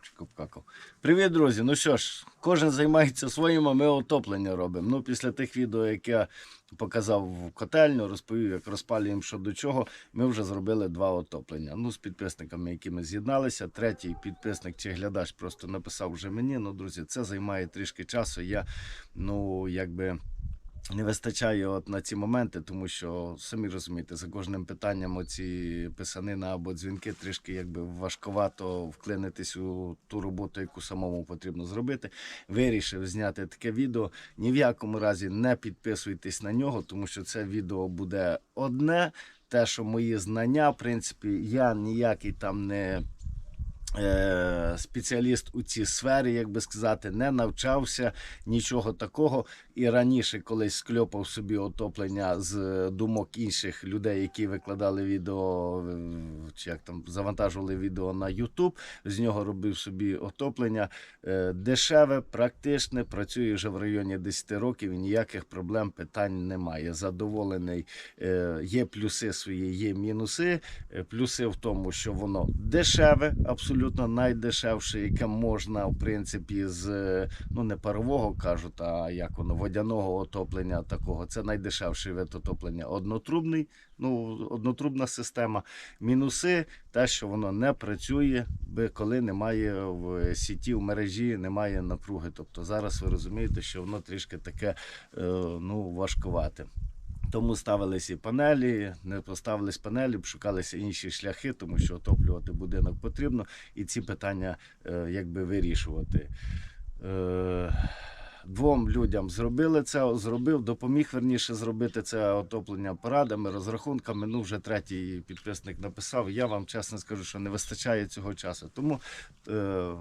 Горобчик обкакав. Привіт, друзі. Ну що ж, кожен займається своїм, а ми отоплення робимо. Ну, після тих відео, як я показав в котельню, розповів, як розпалюємо що до чого, ми вже зробили два отоплення. Ну, з підписниками, які ми з'єдналися. Третій підписник чи глядач просто написав вже мені. Ну, друзі, це займає трішки часу. Я, ну, якби. Не вистачає от на ці моменти, тому що самі розумієте, за кожним питанням оці писанина або дзвінки трішки якби важковато вклинитись у ту роботу, яку самому потрібно зробити. Вирішив зняти таке відео. Ні в якому разі не підписуйтесь на нього, тому що це відео буде одне. Те, що мої знання, в принципі, я ніякий там не е, спеціаліст у цій сфері, як би сказати, не навчався нічого такого. І раніше колись скльопав собі отоплення з думок інших людей, які викладали відео, е, чи як там завантажували відео на YouTube. З нього робив собі отоплення. Е, Дешеве, практичне, працює вже в районі 10 років і ніяких проблем, питань немає. Задоволений. Е, Є плюси свої, є мінуси. Е, Плюси в тому, що воно дешеве, абсолютно найдешевше, яке можна, в принципі, з е, ну не парового кажуть, а як воно водяного отоплення такого. Це найдешевший вид отоплення. Однотрубний, ну однотрубна система. Мінуси те, що воно не працює, коли немає в сіті, в мережі, немає напруги. Тобто зараз ви розумієте, що воно трішки таке е, ну важкувате. Тому ставилися і панелі, не поставились панелі, шукалися інші шляхи, тому що отоплювати будинок потрібно, і ці питання е, якби вирішувати. Двом людям зробили це, зробив, допоміг верніше зробити це отоплення порадами, розрахунками. Ну, вже третій підписник написав. Я вам чесно скажу, що не вистачає цього часу. Тому е,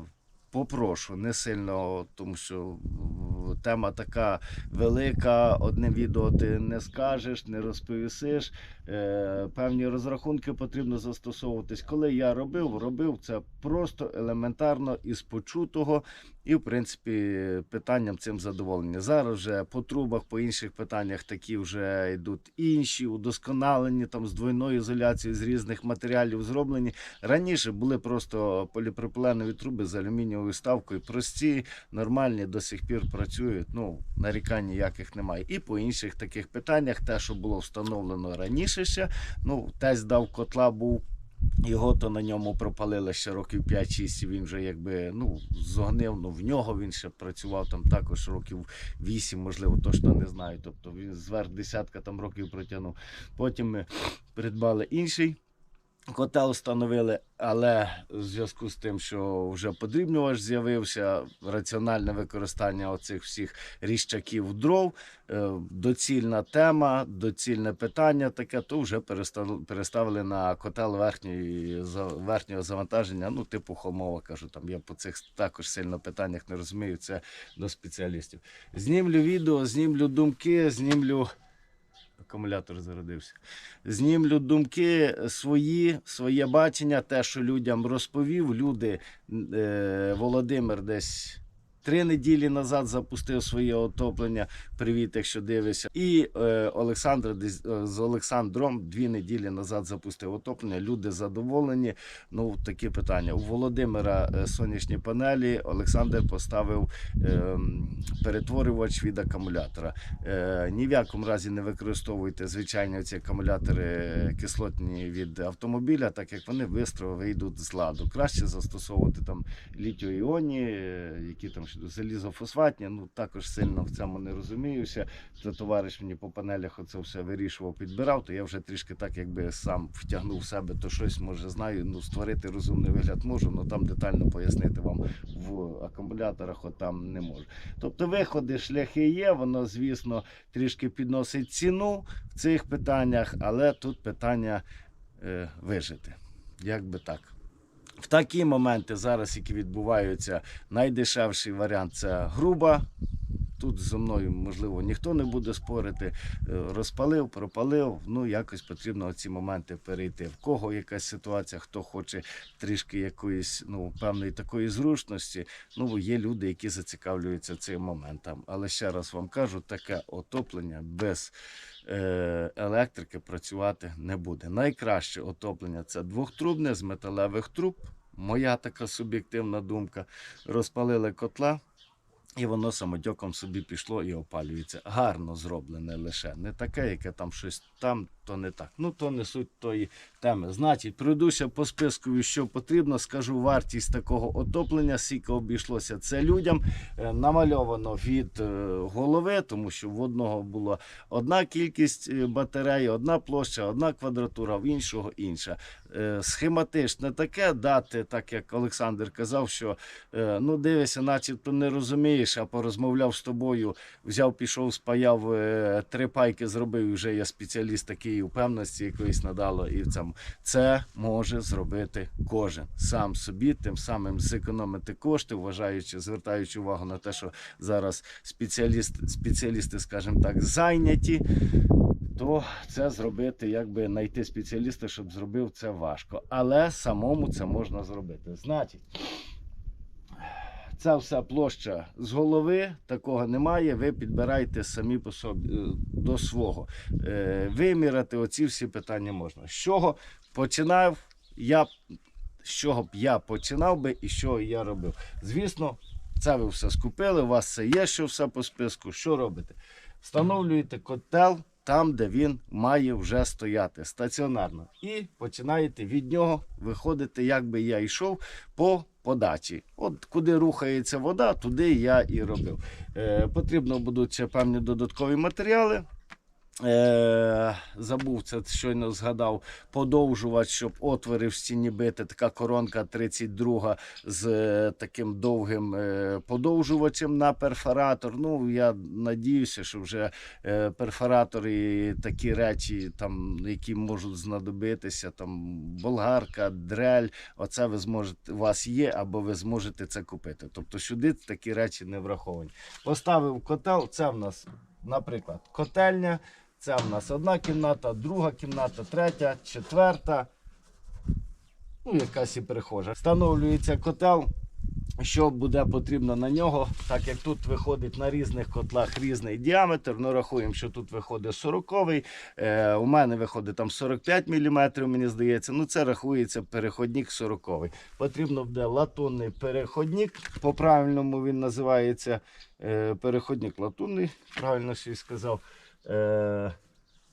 попрошу не сильно, тому що е, тема така велика. Одним відео ти не скажеш, не розповісиш. Е, певні розрахунки потрібно застосовуватись. Коли я робив, робив це просто елементарно із почутого. І, в принципі, питанням цим задоволені. Зараз вже по трубах, по інших питаннях такі вже йдуть інші, удосконалені там з двойною ізоляцією, з різних матеріалів зроблені. Раніше були просто поліпропиленові труби з алюмінієвою ставкою. Прості, нормальні, до сих пір працюють. Ну, нарікань ніяких немає. І по інших таких питаннях, те, що було встановлено раніше ще, ну, тесть дав котла був. Його то на ньому пропалили ще років 5-6, і він вже якби ну, зогнив. Ну, в нього він ще працював там також років 8, можливо, точно не знаю. Тобто він зверх десятка там років протягнув. Потім ми придбали інший. Котел встановили, але в зв'язку з тим, що вже подрібнювач з'явився, раціональне використання оцих всіх ріщаків дров, е, доцільна тема, доцільне питання таке, то вже переставили на котел верхньої, верхнього завантаження, ну, типу холмова, кажу, там я по цих також сильно питаннях не розумію, це до спеціалістів. Знімлю відео, знімлю думки, знімлю. Акумулятор зародився. Знімлю думки свої, своє бачення, те, що людям розповів. Люди, е, Володимир десь три неділі назад запустив своє отоплення. Привіт, якщо дивишся. І е, Олександр е, з Олександром дві неділі назад запустив отоплення. Люди задоволені. Ну, такі питання. У Володимира е, сонячні панелі. Олександр поставив е, перетворювач від акумулятора. Е, ні в якому разі не використовуйте звичайні ці акумулятори кислотні від автомобіля, так як вони швидко вийдуть з ладу. Краще застосовувати там літіо-іонні, е, які там залізофосфатні. Ну також сильно в цьому не розуміюся. Це товариш мені по панелях оце все вирішував, підбирав, то я вже трішки так якби сам втягнув в себе, то щось може знаю. Ну створити розумний вигляд можу, але там детально пояснити вам в акумуляторах, от там не можу. Тобто виходи, шляхи є, воно, звісно, трішки підносить ціну в цих питаннях, але тут питання е, вижити. Як би так. В такі моменти зараз, які відбуваються, найдешевший варіант це груба. Тут зі мною, можливо, ніхто не буде спорити. Е, Розпалив, пропалив. Ну, якось потрібно ці моменти перейти. В кого якась ситуація, хто хоче трішки якоїсь ну, певної такої зручності. Ну, є люди, які зацікавлюються цим моментом. Але ще раз вам кажу, таке отоплення без е, електрики працювати не буде. Найкраще отоплення це двохтрубне з металевих труб. моя така суб'єктивна думка. Розпалили котла. І воно самотьоком собі пішло і опалюється. Гарно зроблене лише. Не таке, яке там щось там, то не так. Ну, то не суть тої теми. Значить, пройдуся по списку, що потрібно. Скажу вартість такого отоплення, скільки обійшлося це людям. Е, Намальовано від е, голови, тому що в одного була одна кількість е, батарей, одна площа, одна квадратура, в іншого інша. Е, Схематичне таке дати, так як Олександр казав, що е, ну дивися, начебто не розумієш, а порозмовляв з тобою, взяв, пішов, спаяв е, три пайки, зробив. і Вже я спеціаліст такий упевненості якоїсь надало. І цьому це може зробити кожен сам собі, тим самим зекономити кошти, вважаючи, звертаючи увагу на те, що зараз спеціалісти, спеціалісти, скажімо так, зайняті. То це зробити, якби знайти спеціаліста, щоб зробив це важко. Але самому це можна зробити. Значить, ця вся площа з голови, такого немає. Ви підбираєте самі по собі е, до свого. Е, Виміряти оці всі питання можна. З чого починав я, з чого б я починав би і що я робив. Звісно, це ви все скупили, у вас це є, що все по списку. Що робите? Встановлюєте котел там, де він має вже стояти стаціонарно. І починаєте від нього виходити, як би я йшов по подачі. От куди рухається вода, туди я і робив. Е, потрібно будуть ще певні додаткові матеріали. Е, забув це щойно згадав подовжувач, щоб отвори в стіні бити. Така коронка 32 з е, таким довгим е, подовжувачем на перфоратор. Ну я надіюся, що вже е, перфоратор такі речі, там які можуть знадобитися, там болгарка, дрель. Оце ви зможете у вас є, або ви зможете це купити. Тобто сюди такі речі не враховані. Поставив котел. Це в нас, наприклад, котельня. Це в нас одна кімната, друга кімната, третя, четверта. Ну, якась і перехожа. Встановлюється котел. Що буде потрібно на нього, так як тут виходить на різних котлах різний діаметр. Ну, рахуємо, що тут виходить 40 е, У мене виходить там 45 мм, мені здається. Ну, це рахується переходник 40 Потрібно буде латунний переходник. По правильному він називається е, переходник латунний, правильно й сказав. Е,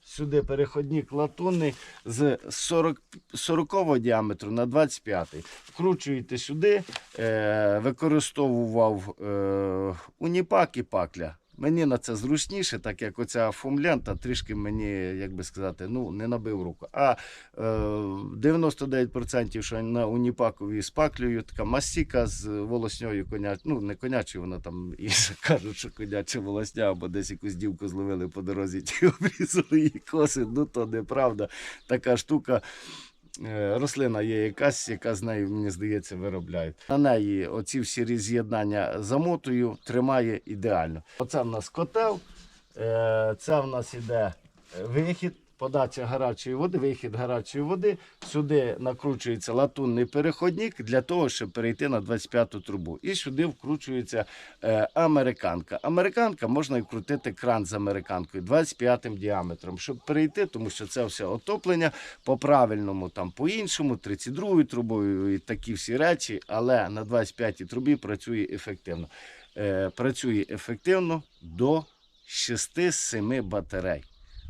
Сюди переходник латунний з 40, 40 діаметру на 25. Вкручуєте сюди, е, використовував е, уніпак і пакля. Мені на це зручніше, так як оця фомлента трішки мені, як би сказати, ну, не набив руку. А е, 99% що на уніпакові з паклею, така мастіка з волосньою конячою, ну не конячою, вона там і кажуть, що коняча волосня, або десь якусь дівку зловили по дорозі, ті обрізали її коси. Ну то неправда. Така штука. Е, Рослина є якась, яка з нею, мені здається, виробляють. На неї оці всі роз'єднання замотую, тримає ідеально. Оце в нас котел, е, це в нас іде вихід, подача гарячої води, вихід гарячої води. Сюди накручується латунний переходник для того, щоб перейти на 25-ту трубу. І сюди вкручується е, американка. Американка можна і крутити кран з американкою 25 діаметром, щоб перейти, тому що це все отоплення по правильному, там по іншому, 32 трубою і такі всі речі, але на 25-й трубі працює ефективно. Е, працює ефективно до 6-7 батарей.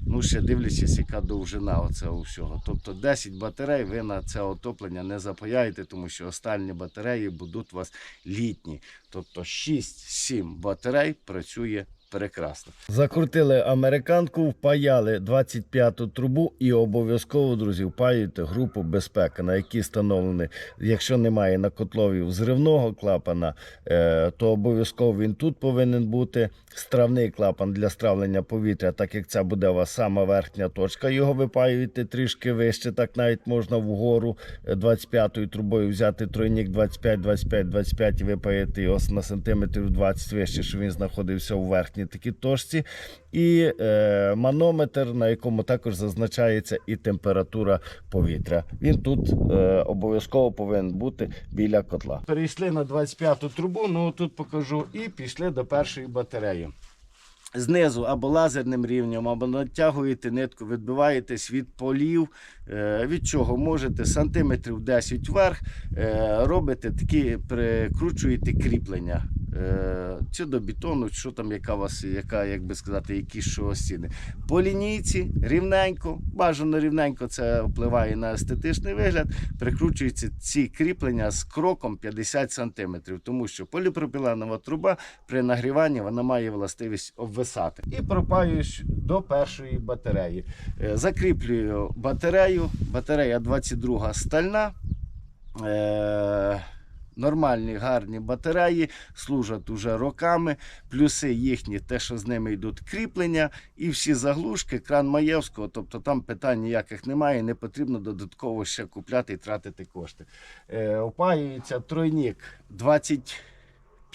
Ну, ще дивлячись, яка довжина оцього всього. Тобто 10 батарей ви на це отоплення не запаяєте, тому що останні батареї будуть у вас літні. Тобто 6-7 батарей працює прекрасно. Закрутили американку, впаяли 25-ту трубу і обов'язково, друзі, впаюєте групу безпеки, на якій встановлений, якщо немає на котлові взривного клапана, е, то обов'язково він тут повинен бути. Стравний клапан для стравлення повітря, так як це буде у вас сама верхня точка, його випаюєте трішки вище, так навіть можна вгору е, 25-ю трубою взяти тройник 25, 25, 25 і випаяти його на сантиметрів 20 вище, щоб він знаходився у верхній такій точці. І е, манометр, на якому також зазначається і температура повітря. Він тут е, обов'язково повинен бути біля котла. Перейшли на 25-ту трубу, ну тут покажу, і пішли до першої батареї. знизу або лазерним рівнем, або натягуєте нитку, відбиваєтесь від полів. Е, Від чого можете сантиметрів 10 вверх, е, робите такі, прикручуєте кріплення. Е, Чи до бетону, що там, яка у вас, яка, як би сказати, які що стіни. По лінійці рівненько, бажано рівненько, це впливає на естетичний вигляд. Прикручуються ці кріплення з кроком 50 см, тому що поліпропіленова труба при нагріванні вона має властивість обвисати. І пропаюсь до першої батареї. Е, Закріплюю батарею. Батарея 22 стальна. Е, Нормальні гарні батареї служать уже роками. Плюси їхні, те, що з ними йдуть кріплення, і всі заглушки, кран Маєвського, тобто там питань ніяких немає, не потрібно додатково ще купляти і тратити кошти. Е, опаюється тройник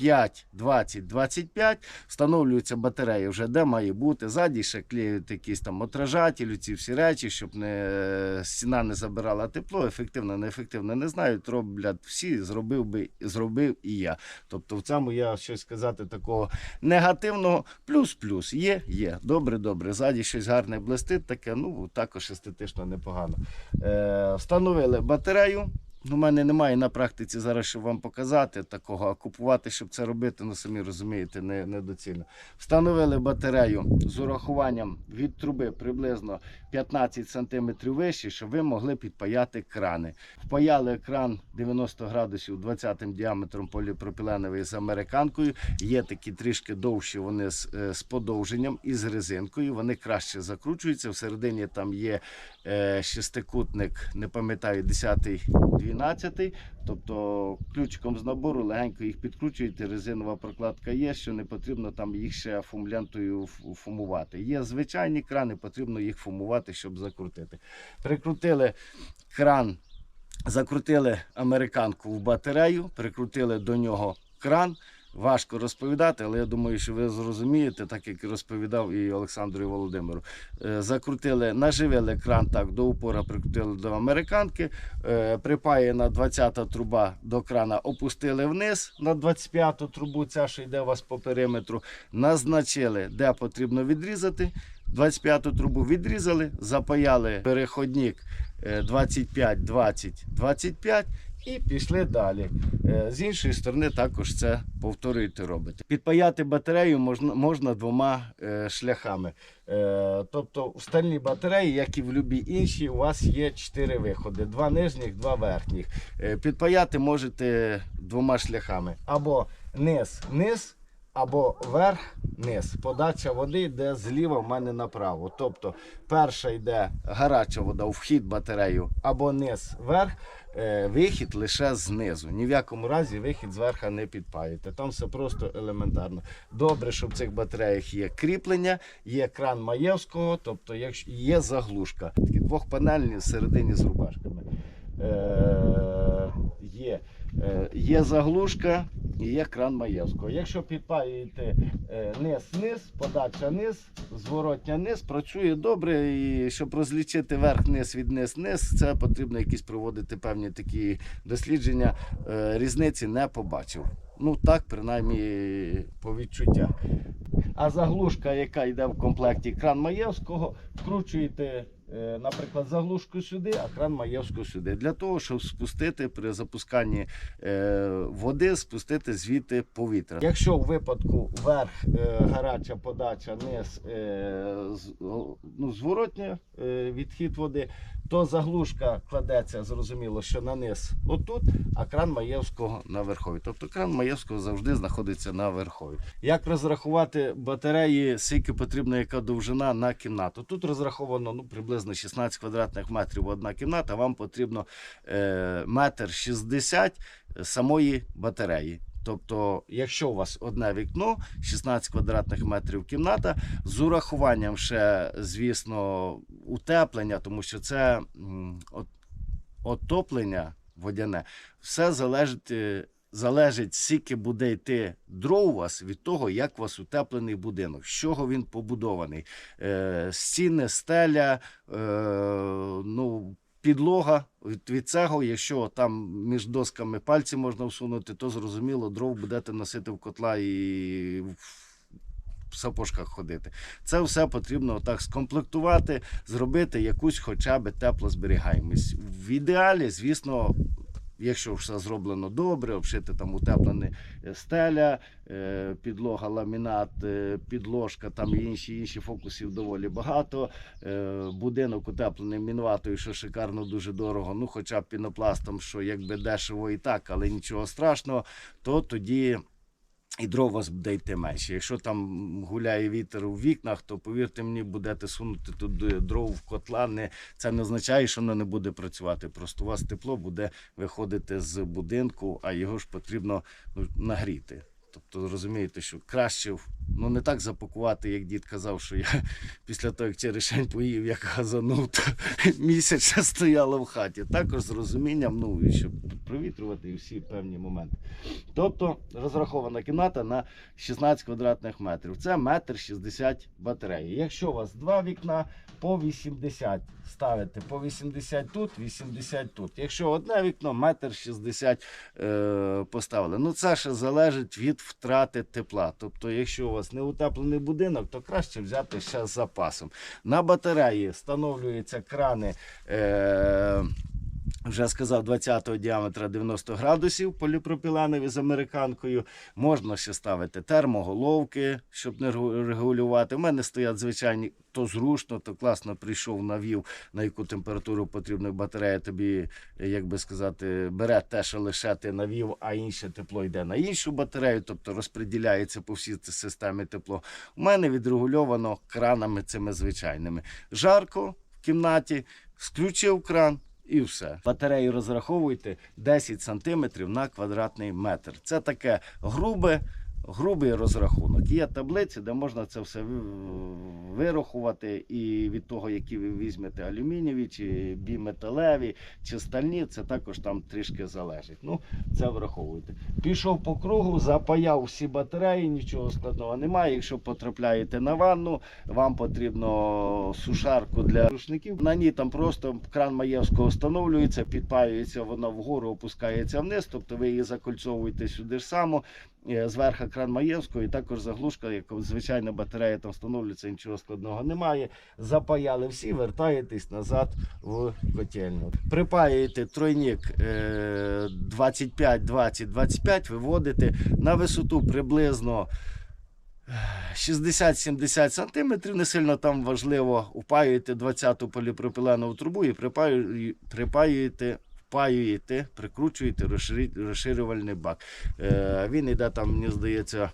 25, 20, 25. Встановлюється батарея вже де має бути. Ззаді ще клеють якісь там отражателі, ці всі речі, щоб не, стіна не забирала тепло. Ефективно, неефективно не знають. Роблять всі, зробив би зробив і я. Тобто в цьому я щось сказати такого негативного. Плюс-плюс є, є. Добре, добре. Ззаді щось гарне блистить, таке, ну також естетично непогано. Е, встановили батарею. У мене немає на практиці зараз, щоб вам показати такого, а купувати, щоб це робити, ну самі розумієте, не, недоцільно. Встановили батарею з урахуванням від труби приблизно 15 см вище, щоб ви могли підпаяти крани. Впаяли кран 90 градусів 20 діаметром поліпропіленовий з американкою. Є такі трішки довші, вони з, е, з подовженням і з резинкою. Вони краще закручуються. Всередині там є шестикутник, не пам'ятаю, 10 12 Тобто ключиком з набору легенько їх підкручуєте, резинова прокладка є, що не потрібно там їх ще фумлянтою фумувати. Є звичайні крани, потрібно їх фумувати, щоб закрутити. Прикрутили кран, закрутили американку в батарею, прикрутили до нього кран. Важко розповідати, але я думаю, що ви зрозумієте, так як розповідав і Олександру і Володимиру. Е, Закрутили, наживили кран так до упора, прикрутили до американки. Е, Припаяна 20-та труба до крана, опустили вниз на 25-ту трубу, ця що йде у вас по периметру. Назначили, де потрібно відрізати. 25-ту трубу відрізали, запаяли переходник е, 25, 20, 25 і пішли далі. Е, З іншої сторони, також це повторюєте робите. Підпаяти батарею можна, можна двома е, шляхами. Е, тобто в стальній батареї, як і в будь-якій іншій, у вас є 4 виходи: два нижніх, два верхніх. Підпаяти можете двома шляхами. Або низ, низ, або верх, низ. Подача води йде зліва в мене направо. Тобто перша йде гаряча вода у вхід батарею, або низ вверх. е, Вихід лише знизу. Ні в якому разі вихід зверху не підпаєте. Там все просто елементарно. Добре, що в цих батареях є кріплення, є кран Маєвського, тобто є заглушка. Такі двохпанельні всередині з рубашками. Е, є, е, є заглушка і є кран Маєвського. Якщо підпаюєте низ-низ, подача низ, зворотня низ, працює добре. І щоб розлічити верх-низ від низ-низ, це потрібно якісь проводити певні такі дослідження. Е, різниці не побачив. Ну так, принаймні, по відчуттях. А заглушка, яка йде в комплекті кран Маєвського, вкручуєте, наприклад, заглушку сюди, а кран маєвську сюди. Для того, щоб спустити при запусканні е, води, спустити звідти повітря. Якщо в випадку верх е, гаряча подача, низ е, ну, зворотня е, відхід води, то заглушка кладеться, зрозуміло, що на низ отут, а кран Маєвського на верхові. Тобто кран Маєвського завжди знаходиться на верхові. Як розрахувати батареї, скільки потрібна яка довжина на кімнату? Тут розраховано ну, приблизно 16 квадратних метрів одна кімната. Вам потрібно е, метр 60 самої батареї. Тобто, якщо у вас одне вікно, 16 квадратних метрів кімната, з урахуванням ще, звісно, утеплення, тому що це отоплення водяне, все залежить, е, залежить, скільки буде йти дров у вас від того, як у вас утеплений будинок, з чого він побудований. Е, стіни, стеля, е, ну, підлога від, цього, якщо там між досками пальці можна всунути, то зрозуміло, дров будете носити в котла і в- сапожках ходити. Це все потрібно так скомплектувати, зробити якусь хоча б теплозберігаємість. В ідеалі, звісно. Якщо все зроблено добре, обшити там утеплений е, стеля, е, підлога, ламінат, е, підложка, там і інші інші фокусів доволі багато. Будинок утеплений мінватою, що шикарно дуже дорого. Ну, хоча б пінопластом, що якби дешево і так, але нічого страшного, то тоді. І дров у вас йти менше. Якщо там гуляє вітер у вікнах, то повірте мені, будете сунути туди дров в котла. Не, це не означає, що воно не буде працювати. Просто у вас тепло буде виходити з будинку, а його ж потрібно ну, нагріти. Тобто розумієте, що краще ну не так запакувати, як дід казав, що я після того, як черешень поїв, як газанув, то місяць ще стояло в хаті. Також з розумінням, ну і щоб провітрювати і всі певні моменти. Тобто розрахована кімната на 16 квадратних метрів. Це метр 60 батареї. Якщо у вас два вікна, по 80 ставите по 80 тут, 80 тут. Якщо одне вікно, метр 60 е, поставили. Ну це ще залежить від втрати тепла. Тобто, якщо у вас не утеплений будинок, то краще взяти ще з запасом. На батареї встановлюються крани. Е, вже сказав 20-го діаметра 90 градусів поліпропіленові з американкою. Можна ще ставити термоголовки, щоб не регулювати. У мене стоять звичайні, то зручно, то класно прийшов, навів, на яку температуру потрібна батарея. Тобі, як би сказати, бере те, що лише ти навів, а інше тепло йде на іншу батарею, тобто розподіляється по всій системі тепло. У мене відрегульовано кранами цими звичайними. Жарко в кімнаті, включив кран. І все. Батарею розраховуйте 10 см на квадратний метр. Це таке грубе, грубий розрахунок. Є таблиці, де можна це все вирахувати. І від того, які ви візьмете алюмінієві, чи біметалеві, чи стальні, це також там трішки залежить. Ну, це враховуйте. Пішов по кругу, запаяв всі батареї, нічого складного немає. Якщо потрапляєте на ванну, вам потрібно сушарку для рушників. На ній там просто кран Маєвського встановлюється, підпаюється вона вгору, опускається вниз, тобто ви її закольцовуєте сюди ж само. Е, Зверху кран Маєвського і також заглушка, як звичайна батарея там встановлюється, нічого складного немає. Запаяли всі, вертаєтесь назад в котельню. Припаюєте тройник е, 25-20-25, виводите на висоту приблизно 60-70 сантиметрів, не сильно там важливо, упаюєте 20-ту поліпропиленову трубу і припаюєте, впаюєте, прикручуєте розширювальний бак. Е, він йде там, мені здається,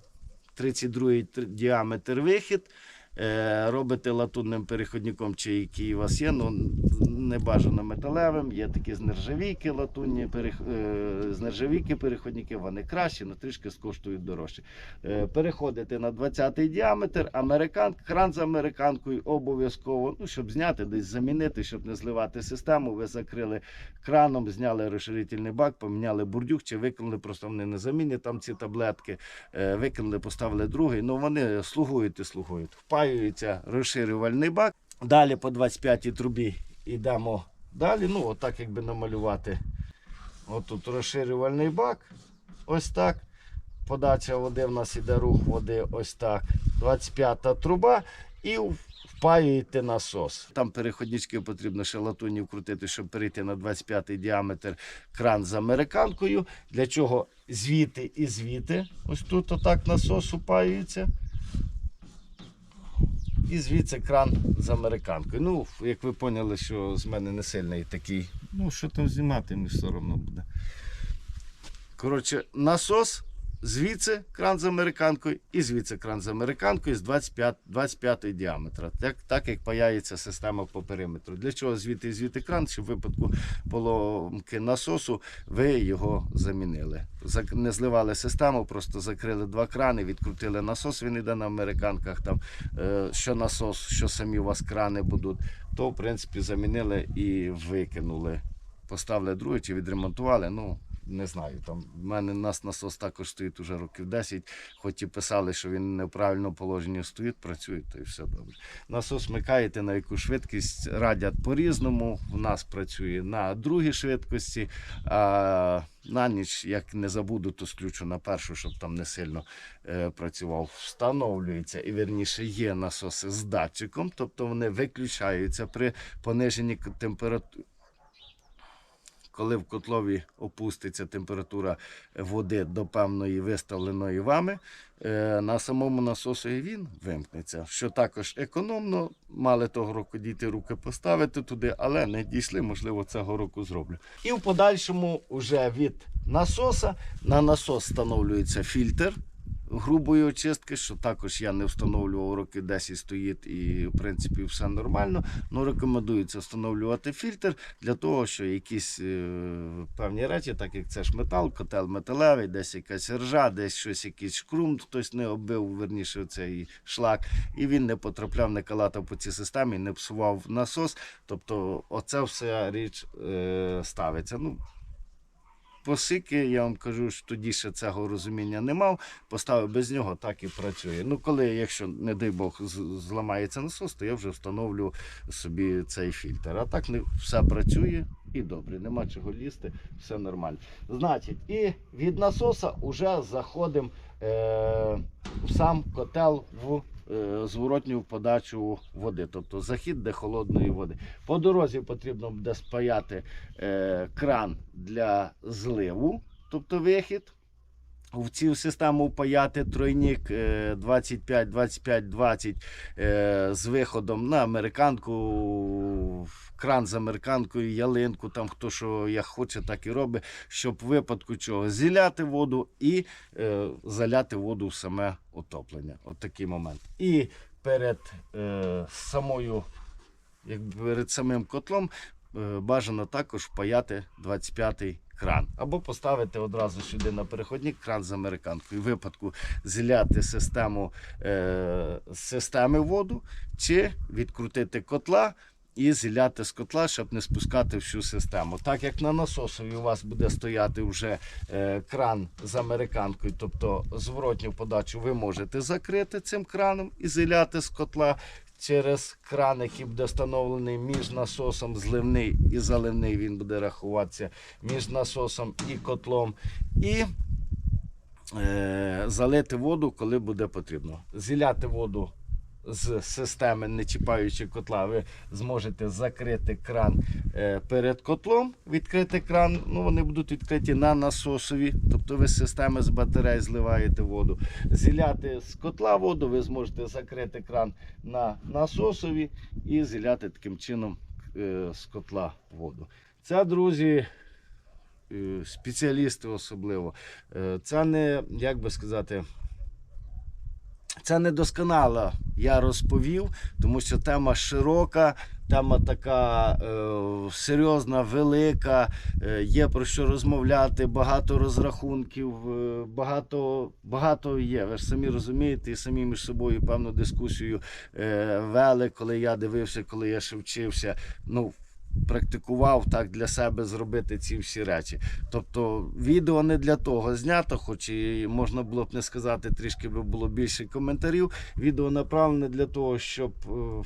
32 діаметр вихід. Е, робите латунним переходником, чи який у вас є, ну не металевим, є такі з нержавійки латунні, е, з нержавійки переходники, вони кращі, але трішки скоштують дорожче. Е, переходите на 20-й діаметр, американ, кран з американкою обов'язково, ну, щоб зняти, десь замінити, щоб не зливати систему. Ви закрили краном, зняли розширительний бак, поміняли бурдюк чи викинули, просто вони не замінні там ці таблетки, викинули, поставили другий. Ну вони слугують і слугують. Впаюється розширювальний бак. Далі по 25-й трубі йдемо далі. Ну, отак якби намалювати. Отут розширювальний бак. Ось так. Подача води в нас іде рух води ось так. 25-та труба і впаюєте насос. Там переходнички потрібно ще латуні вкрутити, щоб перейти на 25-й діаметр кран з американкою. Для чого звідти і звідти. Ось тут отак насос упаюється. І звідси кран з американкою. Ну, як ви поняли, що з мене не сильний такий. Ну, що там знімати, мені все одно буде. Коротше, насос, звідси кран з американкою, і звідси кран з американкою з 25, 25 діаметра. Так, так як паяється система по периметру. Для чого звідти і звідти кран, щоб в випадку поломки насосу ви його замінили. Не зливали систему, просто закрили два крани, відкрутили насос, він йде на американках. Там, е, що насос, що самі у вас крани будуть, то в принципі замінили і викинули. Поставили другий чи відремонтували. Ну, не знаю. Там в мене нас насос також стоїть уже років 10, хоч і писали, що він не в правильному положенні стоїть, працює, то і все добре. Насос вмикаєте на яку швидкість, радять по-різному. У нас працює на другій швидкості, а на ніч, як не забуду, то сключу на першу, щоб там не сильно е, працював. Встановлюється і верніше є насоси з датчиком, тобто вони виключаються при пониженні температури. Коли в котлові опуститься температура води до певної виставленої вами, е, на самому насосі він вимкнеться. Що також економно, мали того року діти руки поставити туди, але не дійшли, можливо, цього року зроблю. І в подальшому вже від насоса на насос встановлюється фільтр грубої очистки, що також я не встановлював роки 10 стоїть і в принципі все нормально. Ну рекомендується встановлювати фільтр для того, що якісь е, певні речі, так як це ж метал, котел металевий, десь якась ржа, десь щось, якийсь шкрум, хтось не оббив, верніше цей шлак, і він не потрапляв, не калатав по цій системі, не псував насос. Тобто, оце вся річ е, ставиться. Ну, Посики, я вам кажу, що тоді ще цього розуміння не мав. Поставив без нього, так і працює. Ну, коли, якщо, не дай Бог, зламається насос, то я вже встановлю собі цей фільтр. А так все працює і добре, нема чого лізти, все нормально. Значить, і від насоса вже заходимо е, в сам котел в зворотню подачу води, тобто захід де холодної води. По дорозі потрібно буде спаяти е, кран для зливу, тобто вихід. В цю систему впаяти тройник е, 25-25-20 е, з виходом на американку, кран з американкою, ялинку, там хто що як хоче, так і робить, щоб в випадку чого зіляти воду і е, заляти воду в саме отоплення. От такий момент. І перед е, самою, якби перед самим котлом е, бажано також впаяти 25-й кран. Або поставити одразу сюди на переходник кран з американкою. В випадку зіляти систему е, системи воду, чи відкрутити котла. І зіляти з котла, щоб не спускати всю систему. Так як на насосові у вас буде стояти вже е, кран з американкою, тобто зворотню подачу ви можете закрити цим краном і зіляти з котла через кран, який буде встановлений між насосом зливний і заливний, він буде рахуватися між насосом і котлом. І е, залити воду, коли буде потрібно. Зіляти воду з системи, не чіпаючи котла, ви зможете закрити кран е, перед котлом, відкрити кран, ну вони будуть відкриті на насосові, тобто ви з системи з батарей зливаєте воду. Зіляти з котла воду, ви зможете закрити кран на насосові і зіляти таким чином е, з котла воду. Це, друзі, е, спеціалісти особливо. Це не, як би сказати, це не досконало я розповів, тому що тема широка, тема така е, серйозна, велика, е, є про що розмовляти, багато розрахунків, е, багато, багато є. Ви ж самі розумієте, і самі між собою певну дискусію е, вели, коли я дивився, коли я ще вчився. Ну, Практикував так для себе зробити ці всі речі. Тобто відео не для того знято, хоч і можна було б не сказати, трішки би було більше коментарів. Відео направлене для того, щоб е,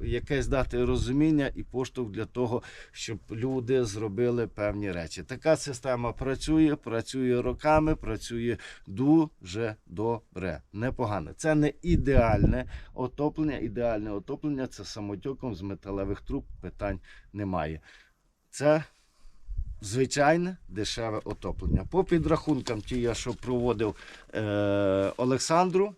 якесь дати розуміння і поштовх для того, щоб люди зробили певні речі. Така система працює, працює роками, працює дуже добре, непогано. Це не ідеальне отоплення. Ідеальне отоплення це самотьоком з металевих труб. Питань немає. Це звичайне дешеве отоплення. По підрахункам, ті, я що проводив е, Олександру.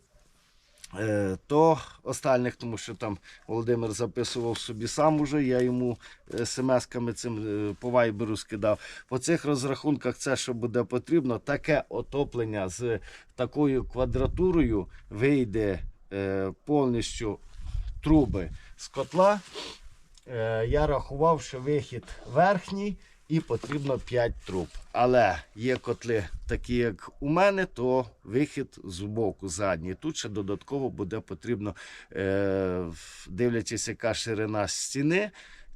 Е, то остальних, тому що там Володимир записував собі сам уже, я йому смс-ками цим е, по вайберу скидав. По цих розрахунках це, що буде потрібно, таке отоплення з такою квадратурою вийде е, повністю труби з котла. Е, я рахував, що вихід верхній і потрібно 5 труб. Але є котли такі, як у мене, то вихід з боку задній. Тут ще додатково буде потрібно, е, дивлячись, яка ширина стіни.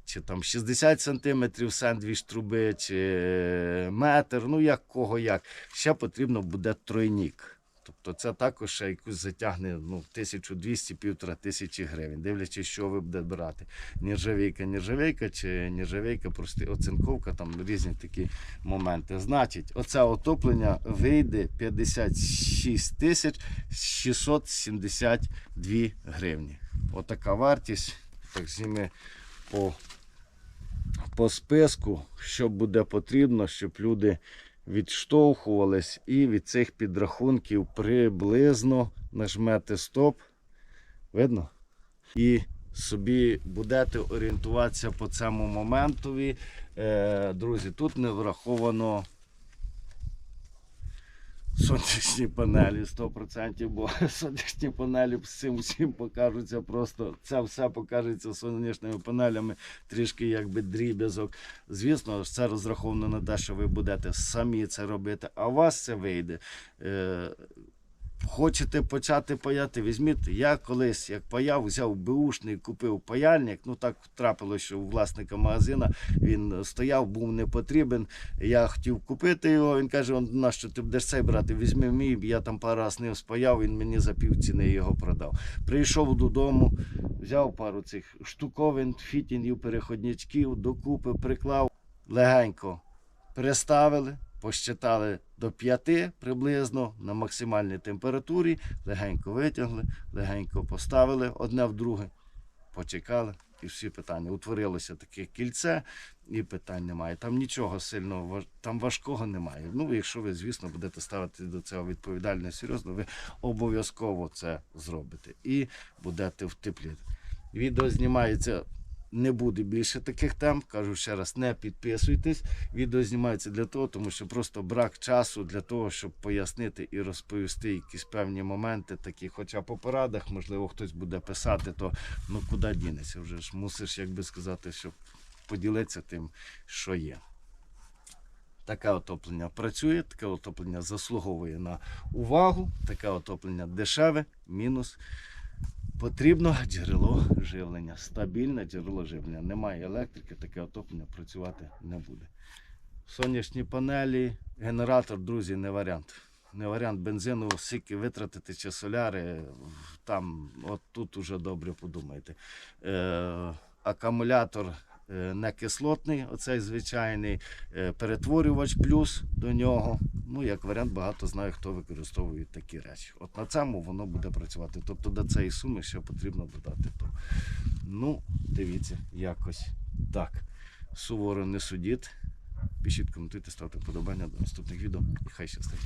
чи там 60 сантиметрів сендвіч труби, чи е, метр, ну як кого як. Ще потрібно буде тройнік. Тобто це також ще якусь затягне ну, 1200-1500 тисячі гривень, дивлячись, що ви будете брати. Нержавійка, нержавійка чи нержавійка, просто оцинковка, там різні такі моменти. Значить, оце отоплення вийде 56 тисяч 672 гривні. Отака вартість. Так зніми по, по списку, що буде потрібно, щоб люди відштовхувались і від цих підрахунків приблизно нажмете стоп. Видно? І собі будете орієнтуватися по цьому моментові. Е, друзі, тут не враховано сонячні панелі 100%, бо сонячні панелі з цим всім покажуться просто. Це все покажеться сонячними панелями, трішки якби дріб'язок. Звісно, це розраховано на те, що ви будете самі це робити, а у вас це вийде. Хочете почати паяти, візьміть. Я колись, як паяв, взяв беушний, купив паяльник. Ну так трапилося, що у власника магазина він стояв, був не потрібен. Я хотів купити його. Він каже: «Он, нащо ти будеш цей брати? Візьми мій, я там пару раз ним спаяв, він мені за півціни його продав. Прийшов додому, взяв пару цих штуковин, фітінгів, переходничків, докупи, приклав легенько переставили, посчитали до 5 приблизно на максимальній температурі, легенько витягли, легенько поставили одне в друге, почекали. І всі питання. Утворилося таке кільце, і питань немає. Там нічого сильно важ- там важкого немає. Ну, якщо ви, звісно, будете ставити до цього відповідально серйозно, ви обов'язково це зробите і будете в теплі. Відео знімається не буде більше таких тем. Кажу ще раз, не підписуйтесь. Відео знімається для того, тому що просто брак часу для того, щоб пояснити і розповісти якісь певні моменти, такі, хоча по порадах, можливо, хтось буде писати, то ну куди дінеться? Вже ж мусиш, як би сказати, щоб поділитися тим, що є. Таке отоплення працює, таке отоплення заслуговує на увагу, таке отоплення дешеве, мінус Потрібно джерело живлення, стабільне джерело живлення. Немає електрики, таке отоплення працювати не буде. Сонячні панелі, генератор, друзі, не варіант. Не варіант бензину, скільки витратити чи соляри, там, от тут уже добре подумайте. Е, акумулятор не кислотний, оцей звичайний, е, перетворювач плюс до нього. Ну, як варіант, багато знаю, хто використовує такі речі. От на цьому воно буде працювати. Тобто до цієї суми ще потрібно додати то. Ну, дивіться, якось так. Суворо не судіть. Пишіть, коментуйте, ставте вподобання до наступних відео. І хай щастить.